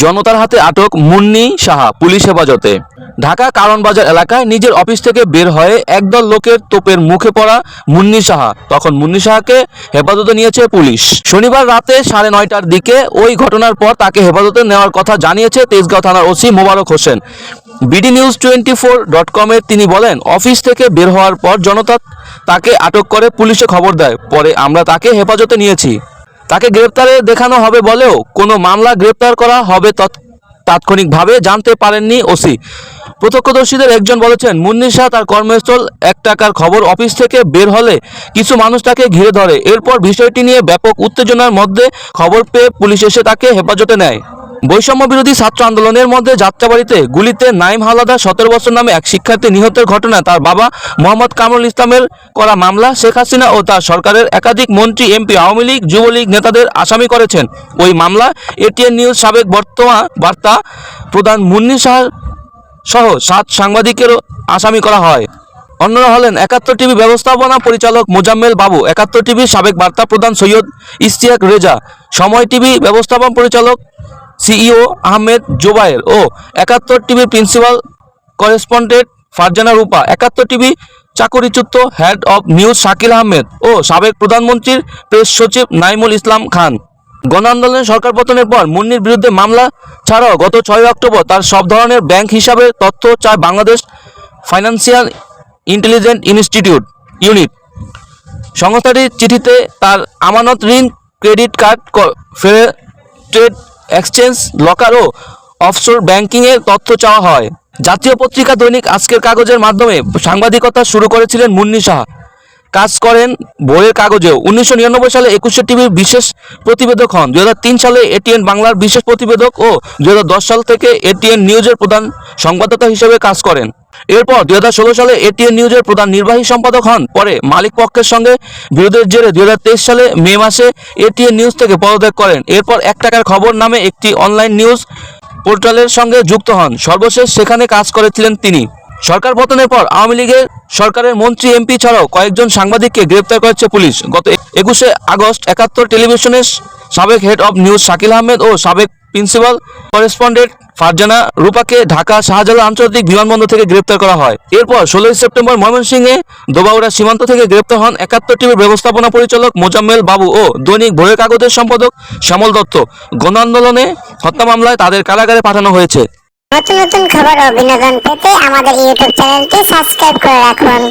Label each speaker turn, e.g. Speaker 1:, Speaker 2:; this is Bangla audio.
Speaker 1: জনতার হাতে আটক মুন্নি সাহা পুলিশ হেফাজতে। ঢাকা কারণবাজার এলাকায় নিজের অফিস থেকে বের হয়ে একদল লোকের তোপের মুখে পড়া মুন্নি সাহা। তখন মুন্নি সাহাকে হেফাজতে নিয়েছে পুলিশ। শনিবার রাতে সাড়ে নয়টার দিকে ওই ঘটনার পর তাকে হেফাজতে নেওয়ার কথা জানিয়েছে তেজগাঁও থানার OC Mobarak Hossain. BD news twenty four dot কমে তিনি বলেন, অফিস থেকে বের হওয়ার পর জনতা তাকে আটক করে পুলিশে খবর দেয়। পরে আমরা তাকে হেফাজতে নিয়েছি। তাকে গ্রেপ্তারে দেখানো হবে বলেও কোনো মামলা গ্রেপ্তার করা হবে তৎ- তাৎক্ষণিকভাবে জানতে পারেননি ওসি। প্রত্যক্ষদর্শীদের একজন বলেছেন মুন্নির তার কর্মস্থল এক টাকার খবর অফিস থেকে বের হলে কিছু মানুষ তাকে ঘিরে ধরে। এরপর বিষয়টি নিয়ে ব্যাপক উত্তেজনার মধ্যে খবর পেয়ে পুলিশ এসে তাকে হেফাজতে নেয়। বৈষম্য বিরোধী ছাত্র আন্দোলনের মধ্যে যাত্রাবাড়িতে গুলিতে নাইম হাওলাদার সতেরো বছর নামে এক শিক্ষার্থী নিহতের ঘটনায় তার বাবা মোহাম্মদ কামরুল ইসলামের করা মামলা শেখ হাসিনা ও তার সরকারের একাধিক মন্ত্রী এমপি আওয়ামী লীগ, যুবলীগ নেতাদের আসামি করেছেন। ওই মামলা এটিএন নিউজ সাবেক বর্তমান বার্তা প্রধান মুন্নি শাহ সহ সাত সাংবাদিকেরও আসামি করা হয়। অন্যরা হলেন একাত্তর টিভি ব্যবস্থাপনা পরিচালক মোজাম্মেল বাবু, একাত্তর টিভির সাবেক বার্তা প্রধান সৈয়দ ইশতিয়াক রেজা, সময় টিভি ব্যবস্থাপনা পরিচালক সিইও আহমেদ জোবায়ের ও একাত্তর টিভির প্রিন্সিপাল করেসপন্ডেন্ট ফারজানা রূপা, একাত্তর টিভি চাকরিচ্যুত head of news Shakil Ahmed ও সাবেক প্রধানমন্ত্রীর প্রেস সচিব নাইমুল ইসলাম খান। গণ আন্দোলনের সরকার পতনের পর মুন্নির বিরুদ্ধে মামলা ছাড়াও গত ছয় অক্টোবর তার সব ধরনের ব্যাংক হিসাবে তথ্য চায় Bangladesh financial intelligent institute unit. সংস্থাটির চিঠিতে তার আমানত ঋণ, ক্রেডিট কার্ড ফেরে ট্রেড এক্সচেঞ্জ, লকার ও অফশোর ব্যাংকিংয়ের তথ্য চাওয়া হয়। জাতীয় পত্রিকা দৈনিক আজকের কাগজের মাধ্যমে সাংবাদিকতা শুরু করেছিলেন মুন্নি সাহা। কাজ করেন বইয়ের কাগজেও। উনিশশো নিরানব্বই সালে একুশে টিভির বিশেষ প্রতিবেদক হন। দু হাজার তিন সালে এটিএন বাংলার বিশেষ প্রতিবেদক ও দু সাল থেকে এটিএন নিউজের প্রধান সংবাদদাতা হিসেবে কাজ করেন। এরপর দু হাজার ষোলো সালে এটিএন নিউজের প্রধান নির্বাহী সম্পাদক হন। পরে মালিক পক্ষের সঙ্গে বিরোধের জেরে দুই হাজার তেইশ সালে মে মাসে এটিএন নিউজ থেকে পদত্যাগ করেন। এরপর এক টাকার খবর নামে একটি অনলাইন নিউজ পোর্টালের সঙ্গে যুক্ত হন। সর্বশেষ সেখানে কাজ করেছিলেন তিনি। সরকার পতনের পর আওয়ামী লীগের সরকারের মন্ত্রী, এমপি ছাড়াও কয়েকজন সাংবাদিককে গ্রেপ্তার করেছে পুলিশ। গত একুশে আগস্ট একাত্তর টেলিভিশনের সাবেক head of news Shakil Ahmed ও সাবেক প্রিন্সিপাল করেসপন্ডেন্ট ফারজানা রূপাকে ঢাকা শাহজালাল আন্তর্জাতিক বিমানবন্দর থেকে গ্রেপ্তার করা হয়। এরপর ষোলোই সেপ্টেম্বর ময়মনসিংহে দোবাউড়া সীমান্ত থেকে গ্রেপ্তার হন একাত্তর টিভির ব্যবস্থাপনা পরিচালক মোজাম্মেল বাবু ও দৈনিক ভোরের কাগজের সম্পাদক শ্যামল দত্ত। গণ আন্দোলনে হত্যা মামলায় তাদের কারাগারে পাঠানো হয়েছে।
Speaker 2: নতুন নতুন খবর ও বিনোদন পেতে আমাদের ইউটিউব চ্যানেলটি সাবস্ক্রাইব করে রাখুন।